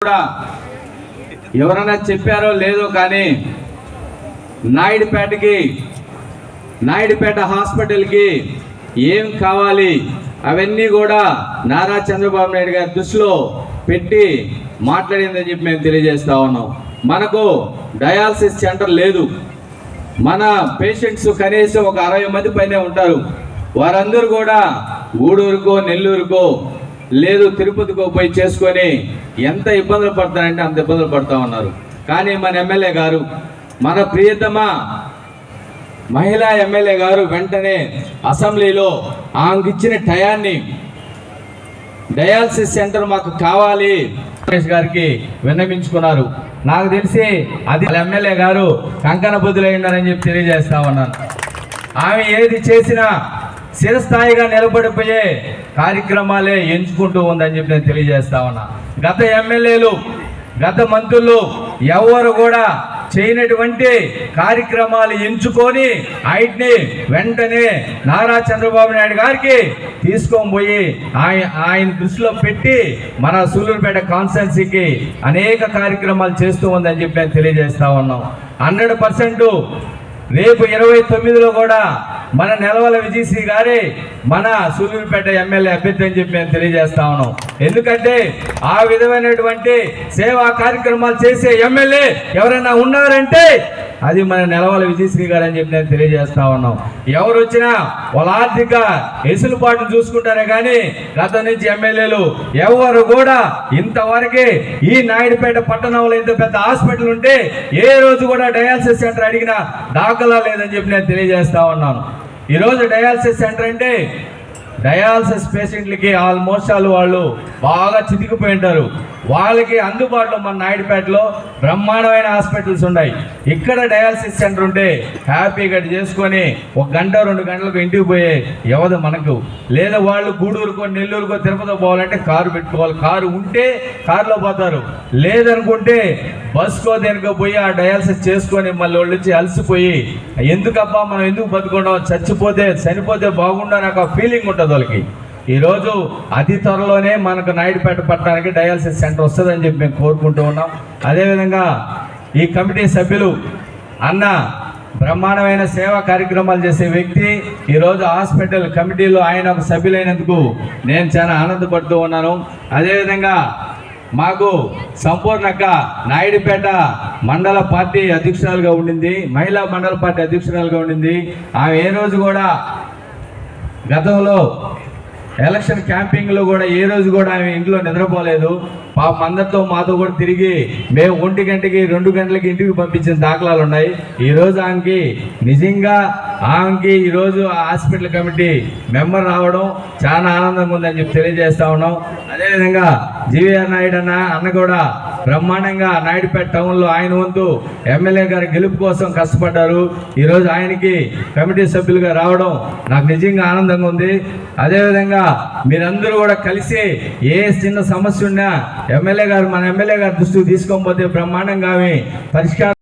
కూడా ఎవరైనా చెప్పారో లేదో కానీ నాయుడుపేటకి నాయుడుపేట హాస్పిటల్కి ఏం కావాలి అవన్నీ కూడా నారా చంద్రబాబు నాయుడు గారి దృష్టిలో పెట్టి మాట్లాడిందని చెప్పి మేము తెలియజేస్తా ఉన్నాం. మనకు డయాలసిస్ సెంటర్ లేదు. మన పేషెంట్స్ కనీసం ఒక అరవై మంది పైనే ఉంటారు. వారందరూ కూడా గూడూరుకో నెల్లూరుకో లేదు తిరుపతికో పోయి చేసుకొని ఎంత ఇబ్బందులు పడతారంటే అంత ఇబ్బందులు పడతా ఉన్నారు. కానీ మన ఎమ్మెల్యే గారు మన ప్రియతమ మహిళా ఎమ్మెల్యే గారు వెంటనే అసెంబ్లీలో ఆమెకి ఇచ్చిన టయాన్ని డయాలసిస్ సెంటర్ మాకు కావాలి సురేష్ గారికి విన్నవించుకున్నారు. నాకు తెలిసి అది ఎమ్మెల్యే గారు కంకణ బుద్ధులై ఉన్నారని చెప్పి తెలియజేస్తా ఉన్నాను. ఆమె ఏది చేసినా శిరస్థాయిగా నిలబడిపోయే కార్యక్రమాలే ఎంచుకుంటూ ఉందని చెప్పి నేను తెలియజేస్తా ఉన్నా. గత ఎమ్మెల్యేలు గత మంత్రులు ఎవరు కూడా చేయనటువంటి కార్యక్రమాలు ఎంచుకొని ఆయన్ని వెంటనే నారా చంద్రబాబు నాయుడు గారికి తీసుకొని పోయి ఆయన ఆయన దృష్టిలో పెట్టి మన సూళ్ళూరుపేట కాన్స్టెన్సీకి అనేక కార్యక్రమాలు చేస్తూ ఉందని చెప్పి నేను తెలియజేస్తా ఉన్నాం. హండ్రెడ్ పర్సెంట్ రేపు ఇరవై తొమ్మిదిలో కూడా మన నెలవల విజయశ్రీ గారే మన సూలూరుపేట ఎమ్మెల్యే అభ్యర్థి అని చెప్పి మేము తెలియజేస్తా ఉన్నాం. ఎందుకంటే ఆ విధమైనటువంటి సేవా కార్యక్రమాలు చేసే ఎమ్మెల్యే ఎవరైనా ఉన్నారంటే అది మన నెలవల విజయశ్రీ గారు అని చెప్పి నేను తెలియజేస్తా ఉన్నాం. ఎవరు వచ్చినా వాళ్ళ ఆర్థిక ఎసులుబాటును చూసుకుంటారే కానీ గత నుంచి ఎమ్మెల్యేలు ఎవరు కూడా ఇంతవరకే ఈ నాయుడుపేట పట్టణంలో ఇంత పెద్ద హాస్పిటల్ ఉంటే ఏ రోజు కూడా డయాలసిస్ సెంటర్ అడిగినా దాఖలా లేదని చెప్పి నేను తెలియజేస్తా ఉన్నాను. ఈరోజు డయాలసిస్ సెంటర్ అంటే డయాలసిస్ పేషెంట్లకి ఆల్మోస్ట్ వాళ్ళు బాగా చితికిపోయి ఉంటారు. వాళ్ళకి అందుబాటులో మన నాయుడుపేటలో బ్రహ్మాండమైన హాస్పిటల్స్ ఉన్నాయి. ఇక్కడ డయాలసిస్ సెంటర్ ఉంటే హ్యాపీగా చేసుకొని ఒక గంట రెండు గంటలకు ఇంటికి పోయే ఎవరు మనకు. లేదా వాళ్ళు గూడూరుకో నెల్లూరుకో తిరుపతి పోవాలంటే కారు పెట్టుకోవాలి. కారు ఉంటే కారులో పోతారు. లేదనుకుంటే బస్కో దేనికో పోయి ఆ డయాలసిస్ చేసుకొని మళ్ళీ వాళ్ళు వచ్చి అలసిపోయి ఎందుకప్పా మనం ఎందుకు బతుకుంటాం చచ్చిపోతే చనిపోతే బాగుండా నాకు ఆ ఫీలింగ్ ఉంటుంది వాళ్ళకి. ఈరోజు అతి త్వరలోనే మనకు నాయుడుపేట పట్టణానికి డయాలసిస్ సెంటర్ వస్తుందని చెప్పి మేము కోరుకుంటూ ఉన్నాం. అదేవిధంగా ఈ కమిటీ సభ్యులు అన్న బ్రహ్మాండమైన సేవా కార్యక్రమాలు చేసే వ్యక్తి ఈరోజు హాస్పిటల్ కమిటీలో ఆయన ఒక సభ్యులైనందుకు నేను చాలా ఆనందపడుతూ ఉన్నాను. అదేవిధంగా మాకు సంపూర్ణక నాయుడుపేట మండల పార్టీ అధ్యక్షురాలుగా ఉండింది మహిళా మండల పార్టీ అధ్యక్షురాలుగా ఉండింది. ఆమె ఏ రోజు కూడా గతంలో ఎలక్షన్ క్యాంపింగ్లో కూడా ఏ రోజు కూడా ఆమె ఇంట్లో నిద్రపోలేదు. పాపం అందరితో మాతో కూడా తిరిగి మేము ఒంటి గంటకి రెండు గంటలకి ఇంటికి పంపించిన దాఖలాలు ఉన్నాయి. ఈ రోజు ఆమెకి నిజంగా ఆమెకి ఈరోజు ఆ హాస్పిటల్ కమిటీ మెంబర్ రావడం చాలా ఆనందంగా ఉందని చెప్పి తెలియజేస్తా ఉన్నాం. అదేవిధంగా జీవీఆర్ నాయుడు అన్న అన్న కూడా బ్రహ్మాండంగా నాయుడుపేట టౌన్లో ఆయన వంతు ఎమ్మెల్యే గారి గెలుపు కోసం కష్టపడ్డారు. ఈరోజు ఆయనకి కమిటీ సభ్యులుగా రావడం నాకు నిజంగా ఆనందంగా ఉంది. అదేవిధంగా మీరందరూ కూడా కలిసి ఏ చిన్న సమస్య ఉన్నా ఎమ్మెల్యే గారు మన ఎమ్మెల్యే గారి దృష్టికి తీసుకోకపోతే బ్రహ్మాండంగా పరిష్కారం